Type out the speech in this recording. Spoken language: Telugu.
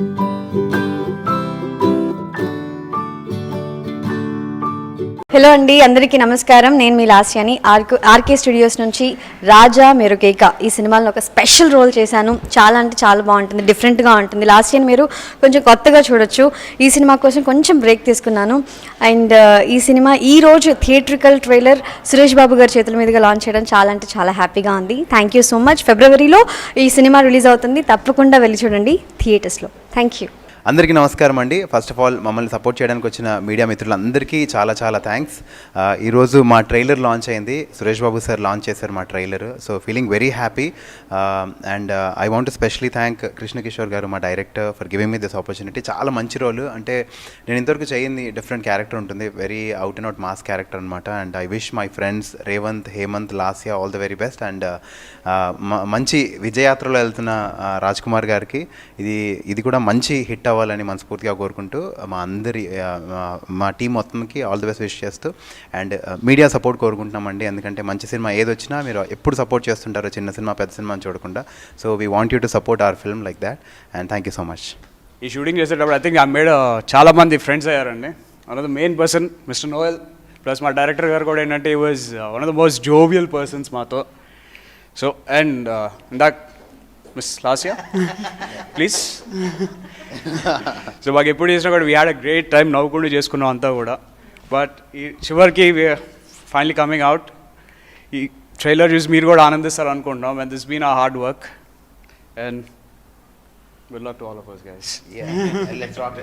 Thank you. హలో అండి అందరికీ నమస్కారం. నేను మీ లాస్యాని. ఆర్కే ఆర్కే స్టూడియోస్ నుంచి రాజా మెరుకేక ఈ సినిమాలో ఒక స్పెషల్ రోల్ చేశాను. చాలా అంటే చాలా బాగుంటుంది డిఫరెంట్గా ఉంటుంది. లాస్ట్ ఇయర్ మీరు కొంచెం కొత్తగా చూడొచ్చు. ఈ సినిమా కోసం కొంచెం బ్రేక్ తీసుకున్నాను. అండ్ ఈ సినిమా ఈ రోజు థియేట్రికల్ ట్రైలర్ సురేష్ బాబు గారి చేతుల మీదుగా లాంచ్ చేయడం చాలా అంటే చాలా హ్యాపీగా ఉంది. థ్యాంక్ యూ సో మచ్ ఫిబ్రవరిలో ఈ సినిమా రిలీజ్ అవుతుంది. తప్పకుండా వెళ్ళి చూడండి థియేటర్స్లో. థ్యాంక్ యూ అందరికీ నమస్కారం అండి. ఫస్ట్ ఆఫ్ ఆల్ మమ్మల్ని సపోర్ట్ చేయడానికి వచ్చిన మీడియా మిత్రులందరికీ చాలా చాలా థ్యాంక్స్ ఈరోజు మా ట్రైలర్ లాంచ్ అయింది. సురేష్ బాబు సార్ లాంచ్ చేశారు మా trailer so feeling very happy and I want specially thank Krishna Kishore garu మా director for giving me this opportunity చాలా మంచి రోల్ అంటే నేను ఇంతవరకు చేయింది డిఫరెంట్ క్యారెక్టర్ ఉంటుంది. Very out and out mass character అనమాట and I wish my friends Revanth Hemanth Lasya all the very best and మంచి విజయయాత్రలో వెళ్తున్న రాజ్ కుమార్ గారికి ఇది ఇది కూడా మంచి హిట్ అవ్వాలని మనస్ఫూర్తిగా కోరుకుంటూ మా అందరి మా- టీం మొత్తంకి ఆల్ ది బెస్ట్ విష్ చేస్తూ అండ్ మీడియా సపోర్ట్ కోరుకుంటున్నామండి. ఎందుకంటే మంచి సినిమా ఏది వచ్చినా మీరు ఎప్పుడు సపోర్ట్ చేస్తుంటారో చిన్న సినిమా పెద్ద సినిమా చూడకుండా. So we want you to support our film like that and thank you so much ఈ షూటింగ్ చేసేటప్పుడు ఐ థింక్ ఆ మేడ చాలా మంది ఫ్రెండ్స్ అయ్యారండి. One of the main person mister Noel plus మా డైరెక్టర్ గారు కూడా ఏంటంటే ఈ was one of the most jovial persons మాతో. సో అండ్ ఇందాక మిస్ లాసియా ప్లీజ్ సో మాకు ఎప్పుడు చేసినా కూడా we had a great time నవ్వుకుంటూ చేసుకున్నాం అంతా కూడా. బట్ ఈ చివరికి ఫైనలీ కమింగ్ అవుట్ ఈ ట్రైలర్ చూసి మీరు కూడా ఆనందిస్తారు అనుకుంటున్నాం. And this been a hard work and good luck to all of us guys let's rock